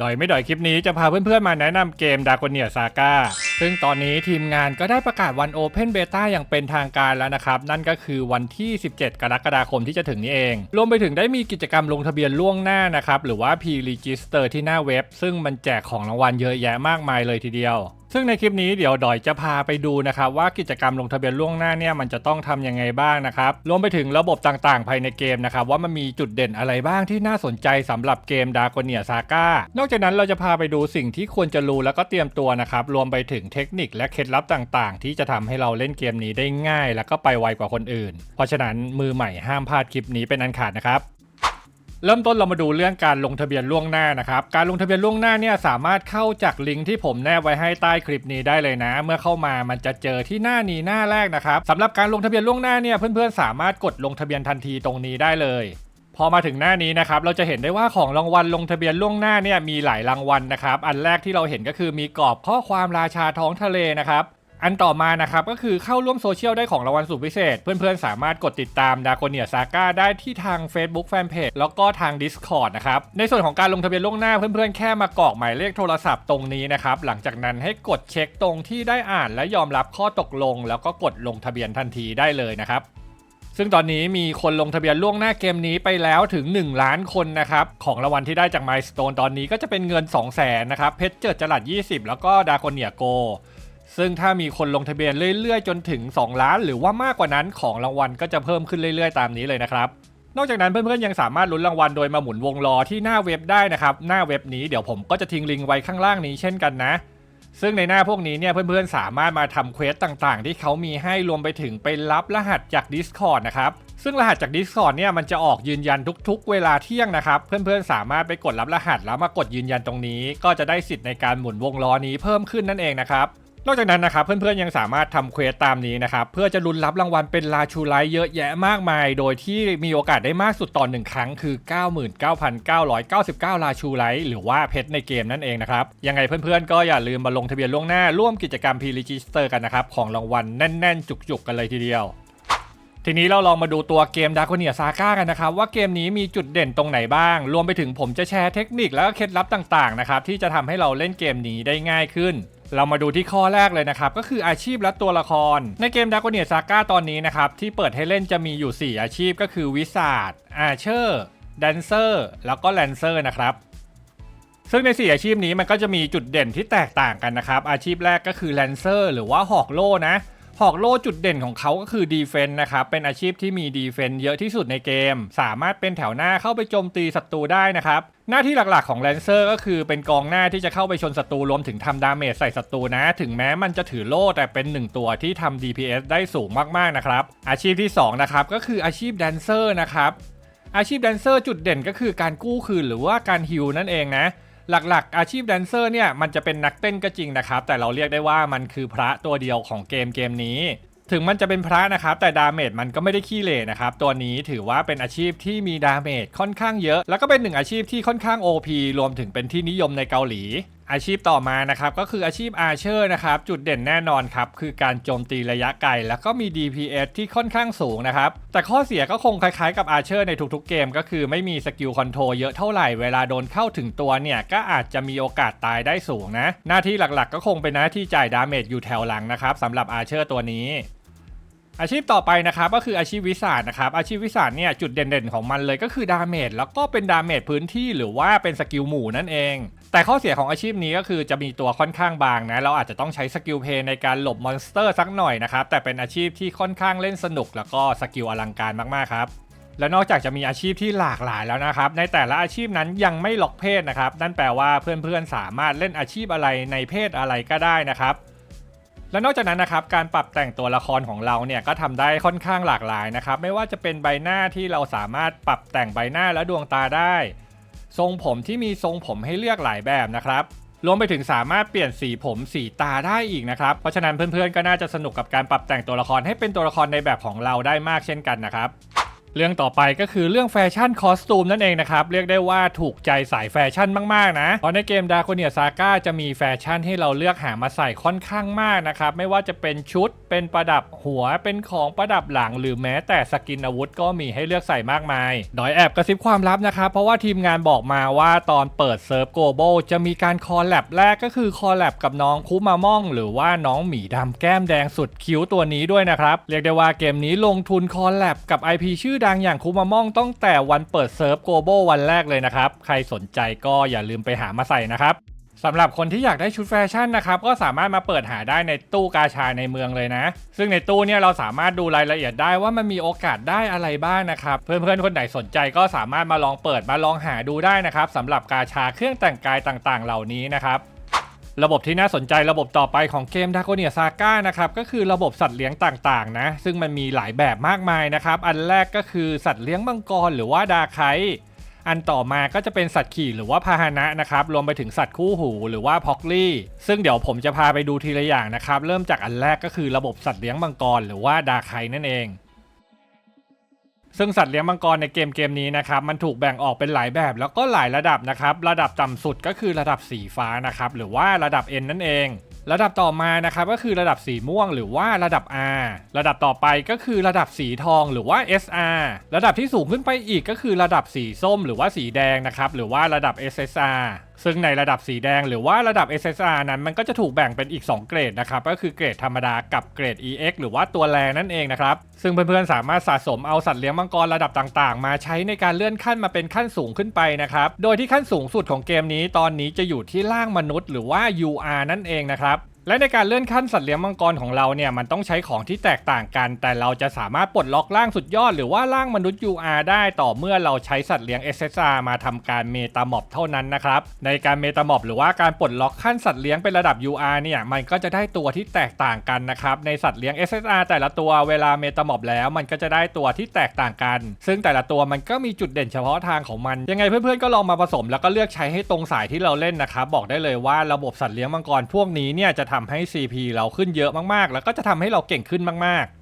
ดอยไม่ดอยคลิปนี้จะพาเพื่อนๆ มาแนะนำเกมดากเนียซาก้าซึ่งตอนนี้ทีมงานก็ได้ประกาศวัน Open Beta อย่างเป็นทางการแล้วนะครับ นั่นก็คือวันที่ 17 กรกฎาคมที่จะถึงนี้เอง รวมไปถึงได้มีกิจกรรมลงทะเบียนล่วงหน้านะครับ หรือว่า P-Register ที่หน้าเว็บ ซึ่งมันแจกของรางวัลเยอะแยะมากมายเลยทีเดียว ซึ่งในคลิปนี้เดี๋ยวดอยจะพาไปดูนะครับว่ากิจกรรมลงทะเบียนล่วงหน้าเนี่ยมันจะต้องทำยังไงบ้างนะครับรวมไปถึงระบบต่างๆ ภายในเกมนะครับว่ามันมีจุดเด่นอะไรบ้างที่น่าสนใจสำหรับเกมดาโกเนียซาก้านอกจากนั้นเราจะพาไปดูสิ่งที่ควรจะรู้แล้วก็เตรียมตัวนะครับรวมไปถึงเทคนิคและเคล็ดลับต่างๆ ที่จะทำให้เราเล่นเกมนี้ได้ง่าย แล้วก็ไปไวกว่าคนอื่น เพราะฉะนั้นมือใหม่ห้ามพลาดคลิปนี้เป็นอันขาดนะครับ เริ่มต้นเรามาดูเรื่องการลงทะเบียนล่วงหน้านะครับ การลงทะเบียนล่วงหน้าเนี่ยสามารถเข้าจากลิงก์ที่ผมแนบไว้ให้ใต้คลิปนี้ได้เลยนะ เมื่อเข้ามามันจะเจอที่หน้านี้หน้าแรกนะครับสำหรับการลงทะเบียนล่วงหน้าเนี่ยเพื่อนๆสามารถกดลงทะเบียนทันทีตรงนี้ได้เลยพอมาถึงหน้านี้นะครับเราจะเห็นได้ว่าของรางวัลลงทะเบียนล่วงหน้าเนี่ยมีหลายรางวัลนะครับ อันแรกที่เราเห็นก็คือมีกรอบข้อความราชาท้องทะเลนะครับ อันต่อมานะครับก็คือเข้าร่วมโซเชียลได้ของรางวัลสุดพิเศษ เพื่อนๆ สามารถกดติดตามดาก o เนียซาก้าได้ที่ทาง Facebook Fanpage แล้วก็ทาง Discord นะครับ ในส่วนของการลงทะเบียนล่วงหน้าเพื่อนๆ แค่มากรอกหมายเลขโทรศัพท์ตรงนี้นะครับ หลังจากนั้นให้กดเช็คตรงที่ได้อ่านและยอมรับข้อตกลง แล้วก็กดลงทะเบียนทันทีได้เลยนะครับซึ่งตอนนี้มีคนลงทะเบียนล่วงหน้าเกมนี้ไปแล้วถึง 1 ล้านคนนะครับ ของรางวัลที่ได้จาก Milestone ตอนนี้ก็จะเป็นเงิน 2 0 0 0 0 0นะครับเพชรเจิดจรัด 20 แล้วก็ดาโกเนียโก ซึ่งถ้ามีคนลงทะเบียนเรื่อยๆ จนถึง 2 ล้าน หรือว่ามากกว่านั้นของรางวัลก็จะเพิ่มขึ้นเรื่อยๆ ตามนี้เลยนะครับ นอกจากนั้นเพื่อนๆยังสามารถลุ้นรางวัลโดยมาหมุนวงล้อที่หน้าเว็บได้นะครับหน้าเว็บนี้เดี๋ยวผมก็จะทิ้งลิงก์ไว้ข้างล่างนี้เช่นกันนะ ซึ่งในหน้าพวกนี้เนี่ยเพื่อนๆสามารถมาทำเควสต่างๆ ที่เขามีให้รวมไปถึงไปรับรหัสจาก Discord นะครับซึ่งรหัสจาก Discord เนี่ยมันจะออกยืนยันทุกๆ เวลาเที่ยงนะครับ เพื่อนๆ สามารถไปกดรับรหัสแล้วมากดยืนยันตรงนี้ ก็จะได้สิทธิ์ในการหมุนวงล้อนี้เพิ่มขึ้นนั่นเองนะครับ นอกจากนั้นนะครับเพื่อนๆยังสามารถทำเควสตามนี้นะครับเพื่อจะลุ้นรับรางวัลเป็นลาชูไลเยอะแยะมากมาย โดยที่มีโอกาสได้มากสุดต่อหนึ่งครั้งคือ 99,999 ลาชูไลหรือว่าเพชรในเกมนั่นเองนะครับยังไงเพื่อนๆ ก็อย่าลืมมาลงทะเบียนล่วงหน้าร่วมกิจกรรม P-Register กันนะครับของรางวัลแน่นๆ จุกๆ กันเลยทีเดียวทีนี้เราลองมาดูตัวเกมดา o เนียซาก้ากันนะครับว่าเกมนี้มีจุดเด่นตรงไหนบ้าง รวมไปถึงผมจะแชร์เทคนิคแล้วก็เคล็ดลับต่างๆนะครับที่จะทำให้เราเล่นเกมนี้ได้ง่ายขึ้น เรามาดูที่ข้อแรกเลยนะครับ ก็คืออาชีพและตัวละคร ในเกมดา o เนียซาก้าตอนนี้นะครับ ที่เปิดให้เล่นจะมีอยู่ 4 อาชีพก็คือวิสาดอาเชอร์แดนเซอร์แล้วก็แลนเซอร์นะครับซึ่งใน 4 อาชีพนี้มันก็จะมีจุดเด่นที่แตกต่างกันนะครับ อาชีพแรกก็คือแลนเซอร์หรือว่าหอกโล่นะ หอกโลจุดเด่นของเขาก็คือดีเฟนต์นะครับเป็นอาชีพที่มีดีเฟนต์เยอะที่สุดในเกม สามารถเป็นแถวหน้าเข้าไปโจมตีศัตรูได้นะครับหน้าที่หลักๆของแลนเซอร์ก็คือเป็นกองหน้าที่จะเข้าไปชนศัตรูรวมถึงทำดาเมจใส่ศัตรูนะ ถึงแม้มันจะถือโล่แต่เป็นหนึ่งตัวที่ทำ DPS ได้สูงมากๆนะครับ อาชีพที่สองนะครับก็คืออาชีพแดนเซอร์นะครับอาชีพแดนเซอร์จุดเด่นก็คือการกู้คืนหรือว่าการฮิลนั่นเองนะ หลักๆ อาชีพแดนเซอร์เนี่ยมันจะเป็นนักเต้นก็จริงนะครับ แต่เราเรียกได้ว่ามันคือพระตัวเดียวของเกมเกมนี้ ถึงมันจะเป็นพระนะครับ แต่ดาเมจมันก็ไม่ได้ขี้เหร่นะครับ ตัวนี้ถือว่าเป็นอาชีพที่มีดาเมจค่อนข้างเยอะ แล้วก็เป็นหนึ่งอาชีพที่ค่อนข้าง OP รวมถึงเป็นที่นิยมในเกาหลี อาชีพต่อมานะครับก็คืออาชีพอาเชอร์นะครับจุดเด่นแน่นอนครับคือการโจมตีระยะไกล แล้วก็มี DPS ที่ค่อนข้างสูงนะครับแต่ข้อเสียก็คงคล้ายๆกับอาเชอร์ในทุกๆเกม ก็คือไม่มีสกิลคอนโทรเยอะเท่าไหร่เวลาโดนเข้าถึงตัวเนี่ยก็อาจจะมีโอกาสตายได้สูงนะ หน้าที่หลักๆ ก็คงเป็นหน้าที่จ่ายดาเมจอยู่แถวหลังนะครับสำหรับอาเชอร์ตัวนี้ อาชีพต่อไปนะครับก็คืออาชีพวิสาดนะครับอาชีพวิสาดเนี่ยจุดเด่นๆของมันเลยก็คือดาเมจแล้วก็เป็นดาเมจพื้นที่หรือว่าเป็นสกิลหมู่นั่นเอง แต่ข้อเสียของอาชีพนี้ก็คือจะมีตัวค่อนข้างบางนะเราอาจจะต้องใช้สกิลเพย์ในการหลบมอนสเตอร์สักหน่อยนะครับแต่เป็นอาชีพที่ค่อนข้างเล่นสนุก แล้วก็สกิลอลังการมากๆครับและนอกจากจะมีอาชีพที่หลากหลายแล้วนะครับ ในแต่ละอาชีพนั้นยังไม่ล็อกเพศนะครับ นั่นแปลว่าเพื่อนๆสามารถเล่นอาชีพอะไรในเพศอะไรก็ได้นะครับ และนอกจากนั้นนะครับการปรับแต่งตัวละครของเราเนี่ยก็ทำได้ค่อนข้างหลากหลายนะครับไม่ว่าจะเป็นใบหน้าที่เราสามารถปรับแต่งใบหน้าและดวงตาได้ ทรงผมที่มีทรงผมให้เลือกหลายแบบนะครับรวมไปถึงสามารถเปลี่ยนสีผมสีตาได้อีกนะครับ เพราะฉะนั้นเพื่อนๆก็น่าจะสนุกกับการปรับแต่งตัวละครให้เป็นตัวละครในแบบของเราได้มากเช่นกันนะครับ เรื่องต่อไปก็คือเรื่องแฟชั่นคอสตูมนั่นเองนะครับ เรียกได้ว่าถูกใจสายแฟชั่นมาก ๆ นะ เพราะในเกมดา c o เนียซาก้าจะมีแฟชั่นให้เราเลือกหามาใส่ค่อนข้างมากนะครับ ไม่ว่าจะเป็นชุดเป็นประดับหัวเป็นของประดับหลัง หรือแม้แต่สกินอาวุธก็มีให้เลือกใส่มากมายดอยแอบกระซิบความลับนะครับ เพราะว่าทีมงานบอกมาว่าตอนเปิดเซิร์ฟโกลบอลจะมีการคอลแลบแรกก็คือคอลแลบกับน้องคุมาม่อง หรือว่าน้องหมีดำแก้มแดงสุดคิ้วตัวนี้ด้วยนะครับเรียกได้ว่าเกมนี้ลงทุนคอลแลบกับ IP ชื่อดังอย่างคุมามองตั้งแต่วันเปิดเซิร์ฟโกลบวันแรกเลยนะครับ ใครสนใจก็อย่าลืมไปหามาใส่นะครับสำหรับคนที่อยากได้ชุดแฟชั่นนะครับ ก็สามารถมาเปิดหาได้ในตู้กาชาในเมืองเลยนะ ซึ่งในตู้เนี่ยเราสามารถดูรายละเอียดได้ว่ามันมีโอกาสได้อะไรบ้างนะครับ เพื่อนๆคนไหนสนใจก็สามารถมาลองเปิดมาลองหาดูได้นะครับสำหรับกาชาเครื่องแต่งกายต่างๆ เหล่านี้นะครับ ระบบที่น่าสนใจระบบต่อไปของเกมดา c o เนียซาก้านะครับก็คือระบบสัตว์เลี้ยงต่างๆนะซึ่งมันมีหลายแบบมากมายนะครับอันแรกก็คือสัตว์เลี้ยงมังกรหรือว่าดาไคอันต่อมาก็จะเป็นสัตว์ขี่หรือว่าพาหนะนะครับรวมไปถึงสัตว์คู่หูหรือว่าพ็อกลี่ ซึ่งเดี๋ยวผมจะพาไปดูทีละอย่างนะครับเริ่มจากอันแรกก็คือระบบสัตว์เลี้ยงมังกรหรือว่าดาไคนั่นเอง ซึ่งสัตว์เลี้ยงมังกรในเกมเกมนี้นะครับมันถูกแบ่งออกเป็นหลายแบบแล้วก็หลายระดับนะครับระดับต่ำสุดก็คือระดับสีฟ้านะครับหรือว่าระดับ N นั่นเอง ระดับต่อมานะครับก็คือระดับสีม่วง หรือว่าระดับ R ระดับต่อไปก็คือระดับสีทองหรือว่า SR ระดับที่สูงขึ้นไปอีกก็คือระดับสีส้ม หรือว่าสีแดงนะครับหรือว่าระดับ SSR ซึ่งในระดับสีแดงหรือว่าระดับ SSR นั้นมันก็จะถูกแบ่งเป็นอีก 2 เกรดนะครับ ก็คือเกรดธรรมดากับเกรด EX หรือว่าตัวแรงนั่นเองนะครับ ซึ่งเพื่อนๆสามารถสะสมเอาสัตว์เลี้ยงมังกรระดับต่างๆ มาใช้ในการเลื่อนขั้นมาเป็นขั้นสูงขึ้นไปนะครับ โดยที่ขั้นสูงสุดของเกมนี้ตอนนี้จะอยู่ที่ล่างมนุษย์ หรือว่า UR นั่นเองนะครับ และในการเลื่อนขั้นสัตว์เลี้ยงมังกรของเราเนี่ยมันต้องใช้ของที่แตกต่างกัน แต่เราจะสามารถปลดล็อกร่างสุดยอดหรือว่าร่างมนุษย์ UR ได้ต่อเมื่อเราใช้สัตว์เลี้ยง SSR มาทำการเมตาม็อบเท่านั้นนะครับในการเมตาม็อบหรือว่าการปลดล็อกขั้นสัตว์เลี้ยงเป็นระดับ UR เนี่ยมันก็จะได้ตัวที่แตกต่างกันนะครับในสัตว์เลี้ยง SSR แต่ละตัวเวลาเมตาม็อบแล้วมันก็จะได้ตัวที่แตกต่างกัน ซึ่งแต่ละตัวมันก็มีจุดเด่นเฉพาะทางของมัน ยังไงเพื่อนๆก็ลองมาผสม แล้วก็เลือกใช้ให้ตรงสายที่เราเล่นนะครับบอกได้เลยว่าระบบสัตว์เลี้ยงมังกรพวกนี้เนี่ยจะทำให้ CP เราขึ้นเยอะมากๆ แล้วก็จะทำให้เราเก่งขึ้นมากๆ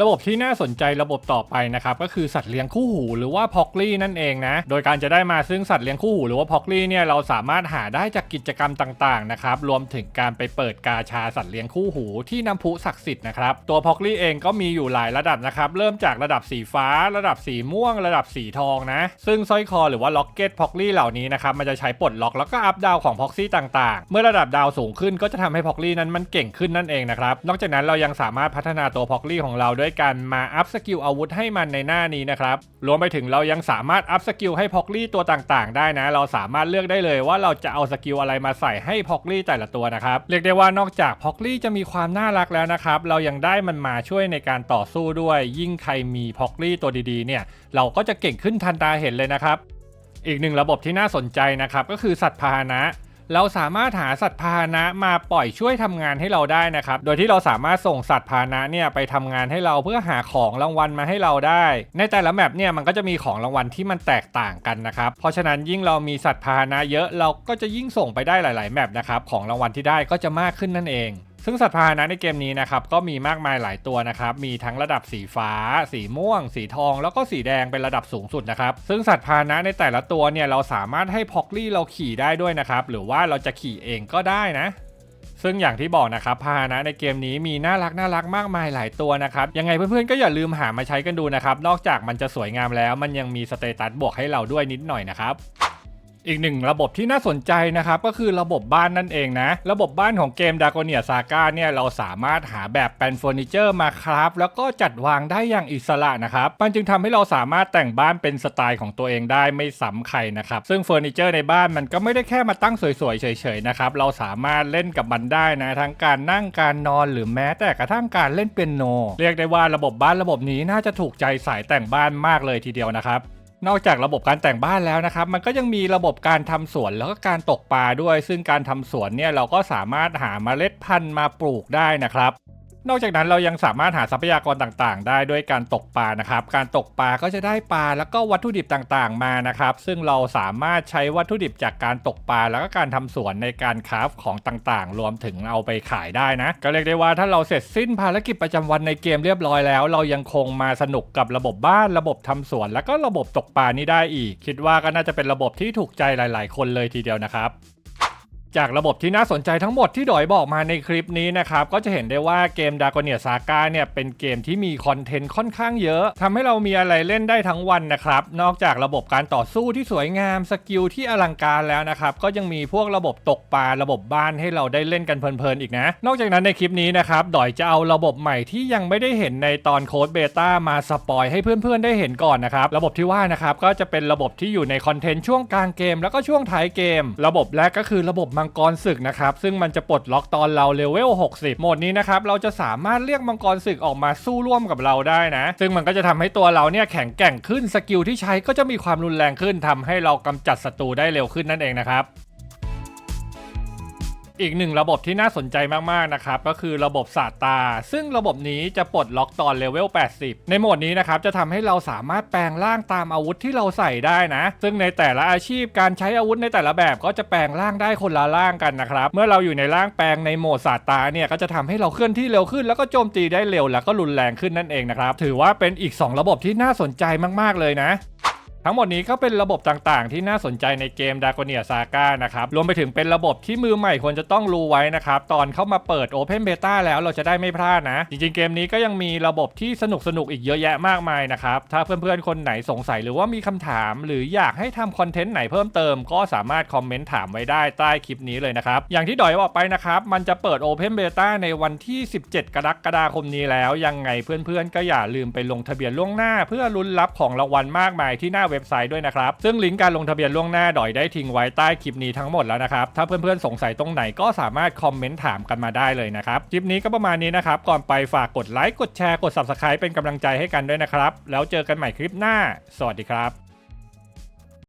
ระบบที่น่าสนใจระบบต่อไปนะครับก็คือสัตว์เลี้ยงคู่หูหรือว่าพ็อกลี่นั่นเองนะโดยการจะได้มาซึ่งสัตว์เลี้ยงคู่หูหรือว่าพ็อกลี่เนี่ยเราสามารถหาได้จากกิจกรรมต่างๆนะครับรวมถึงการไปเปิดกาชาสัตว์เลี้ยงคู่หูที่น้ำพุศักดิ์สิทธิ์นะครับตัวพ็อกลี่เองก็มีอยู่หลายระดับนะครับเริ่มจากระดับสีฟ้า ระดับสีม่วง ระดับสีทองนะซึ่งสร้อยคอหรือว่าล็อกเก็ตพ็อกลี่เหล่านี้นะครับมันจะใช้ปลดล็อกแล้วก็อัพดาวของพ็อกซี่ต่างๆ เมื่อระดับดาวสูงขึ้นก็จะทำให้พ็อกลี่นั้นมันเก่งขึ้นนั่นเองนะครับนอกจากนั้นเรายังสามารถพัฒนาตัวพ็อกลี่ของเราด้วยการมาอัพสกิลอาวุธให้มันในหน้านี้นะครับ รวมไปถึงเรายังสามารถอัพสกิลให้พ็อกลี่ตัวต่างๆ ได้นะ เราสามารถเลือกได้เลยว่าเราจะเอาสกิลอะไรมาใส่ให้พ็อกลี่แต่ละตัวนะครับ เรียกได้ว่านอกจากพ็อกลี่จะมีความน่ารักแล้วนะครับ เรายังได้มันมาช่วยในการต่อสู้ด้วย ยิ่งใครมีพ็อกลี่ตัวดีๆ เนี่ย เราก็จะเก่งขึ้นทันตาเห็นเลยนะครับ อีกหนึ่งระบบที่น่าสนใจนะครับก็คือสัตว์พาหนะ เราสามารถหาสัตว์พาหนะมาปล่อยช่วยทำงานให้เราได้นะครับ โดยที่เราสามารถส่งสัตว์พาหนะเนี่ยไปทำงานให้เราเพื่อหาของรางวัลมาให้เราได้ ในแต่ละแมปเนี่ยมันก็จะมีของรางวัลที่มันแตกต่างกันนะครับ เพราะฉะนั้นยิ่งเรามีสัตว์พาหนะเยอะเราก็จะยิ่งส่งไปได้หลาย ๆ แมปนะครับ ของรางวัลที่ได้ก็จะมากขึ้นนั่นเอง ซึ่งสัตว์พาหนะในเกมนี้นะครับก็มีมากมายหลายตัวนะครับมีทั้งระดับสีฟ้า สีม่วง สีทอง แล้วก็สีแดงเป็นระดับสูงสุดนะครับซึ่งสัตว์พาหนะในแต่ละตัวเนี่ยเราสามารถให้พ็อกลี่เราขี่ได้ด้วยนะครับหรือว่าเราจะขี่เองก็ได้นะซึ่งอย่างที่บอกนะครับพาหนะในเกมนี้มีน่ารักน่ารักมากมายหลายตัวนะครับยังไงเพื่อนๆก็อย่าลืมหามาใช้กันดูนะครับนอกจากมันจะสวยงามแล้วมันยังมีสเตตัสบวกให้เราด้วยนิดหน่อยนะครับ อีกหนึ่งระบบที่น่าสนใจนะครับก็คือระบบบ้านนั่นเองนะ ระบบบ้านของเกมดากเนียซาก้าเนี่ยเราสามารถหาแบบเป็นเฟอร์นิเจอร์มาครับ แล้วก็จัดวางได้อย่างอิสระนะครับ มันจึงทำให้เราสามารถแต่งบ้านเป็นสไตล์ของตัวเองได้ไม่ซ้ำใครนะครับ ซึ่งเฟอร์นิเจอร์ในบ้านมันก็ไม่ได้แค่มาตั้งสวยๆเฉยๆนะครับเราสามารถเล่นกับมันได้นะทั้งการนั่งการนอนหรือแม้แต่กระทั่งการเล่นเปียโน เรียกได้ว่าระบบบ้านระบบนี้น่าจะถูกใจสายแต่งบ้านมากเลยทีเดียวนะครับ นอกจากระบบการแต่งบ้านแล้วนะครับ มันก็ยังมีระบบการทำสวนแล้วก็การตกปลาด้วย ซึ่งการทำสวนเนี่ยเราก็สามารถหาเมล็ดพันธุ์มาปลูกได้นะครับ นอกจากนั้นเรายังสามารถหาทรัพยากรต่างๆ ได้ด้วยการตกปลานะครับ การตกปลาก็จะได้ปลาแล้วก็วัตถุดิบต่างๆ มานะครับ ซึ่งเราสามารถใช้วัตถุดิบจากการตกปลาแล้วก็การทำสวนในการคราฟของต่างๆ รวมถึงเอาไปขายได้นะ ก็เรียกได้ว่าถ้าเราเสร็จสิ้นภารกิจประจำวันในเกมเรียบร้อยแล้ว เรายังคงมาสนุกกับระบบบ้านระบบทำสวน แล้วก็ระบบตกปลานี้ได้อีก คิดว่าก็น่าจะเป็นระบบที่ถูกใจหลาย ๆ คนเลยทีเดียวนะครับ จากระบบที่น่าสนใจทั้งหมดที่ดอยบอกมาในคลิปนี้นะครับ ก็จะเห็นได้ว่าเกม d a g o n i a Saga เนี่ยเป็นเกมที่มีคอนเทนต์ค่อนข้างเยอะทำให้เรามีอะไรเล่นได้ทั้งวันนะครับ นอกจากระบบการต่อสู้ที่สวยงามสกิลที่อลังการแล้วนะครับ ก็ยังมีพวกระบบตกปลาระบบบ้านให้เราได้เล่นกันเพลินๆอีกนะ นอกจากนั้นในคลิปนี้นะครับดอยจะเอาระบบใหม่ที่ยังไม่ได้เห็นในตอนโค้ดเบต้ามาสปอยให้เพื่อนๆได้เห็นก่อนนะครับระบบที่ว่านะครับก็จะเป็นระบบที่อยู่ในคอนเทนต์ช่วงกลางเกม แล้วก็ช่วงท้ายเกม ระบบแรกก็คือระบบมัังกรศึกนะครับ ซึ่งมันจะปลดล็อกตอนเราเลเวล 60 โหมดนี้นะครับ เราจะสามารถเรียกมังกรศึกออกมาสู้ร่วมกับเราได้นะ ซึ่งมันก็จะทำให้ตัวเราเนี่ยแข็งแกร่งขึ้น สกิลที่ใช้ก็จะมีความรุนแรงขึ้นทำให้เรากำจัดศัตรูได้เร็วขึ้นนั่นเองนะครับ อีกหนึ่งระบบที่น่าสนใจมากๆนะครับก็คือระบบสาตา ซึ่งระบบนี้จะปลดล็อกตอนเลเวล 80 ในโหมดนี้นะครับจะทำให้เราสามารถแปลงร่างตามอาวุธที่เราใส่ได้นะ ซึ่งในแต่ละอาชีพการใช้อาวุธในแต่ละแบบก็จะแปลงร่างได้คนละร่างกันนะครับ เมื่อเราอยู่ในร่างแปลงในโหมดสาตาเนี่ยก็จะทำให้เราเคลื่อนที่เร็วขึ้น แล้วก็โจมตีได้เร็วแล้วก็รุนแรงขึ้นนั่นเองนะครับถือว่าเป็นอีก 2 ระบบที่น่าสนใจมากๆเลยนะ ทั้งหมดนี้ก็เป็นระบบต่างๆ ที่น่าสนใจในเกม d a g o n i a Saga นะครับ รวมไปถึงเป็นระบบที่มือใหม่ควรจะต้องรู้ไว้นะครับ ตอนเข้ามาเปิด Open Beta แล้วเราจะได้ไม่พลาดนะ จริงๆ เกมนี้ก็ยังมีระบบที่สนุกๆอีกเยอะแยะมากมายนะครับ ถ้าเพื่อนๆ คนไหนสงสัยหรือว่ามีคำถาม หรืออยากให้ทำคอนเทนต์ไหนเพิ่มเติม ก็สามารถคอมเมนต์ถามไว้ได้ใต้คลิปนี้เลยนะครับ อย่างที่ดอยบอกไปนะครับ มันจะเปิด Open Beta ในวันที่ 17 กรกฎาคมนี้แล้ว ยังไงเพื่อนๆ ก็อย่าลืมไปลงทะเบียนล่วงหน้า เพื่อลุ้นรับของรางวัลมากมายที่หน้าเว็บไซต์ด้วยนะครับ ซึ่งลิงก์การลงทะเบียนล่วงหน้าดอยได้ทิ้งไว้ใต้คลิปนี้ทั้งหมดแล้วนะครับ ถ้าเพื่อนๆสงสัยตรงไหนก็สามารถคอมเมนต์ถามกันมาได้เลยนะครับ คลิปนี้ก็ประมาณนี้นะครับ ก่อนไปฝากกดไลค์ กดแชร์ กด Subscribe เป็นกำลังใจให้กันด้วยนะครับ แล้วเจอกันใหม่คลิปหน้า สวัสดีครับ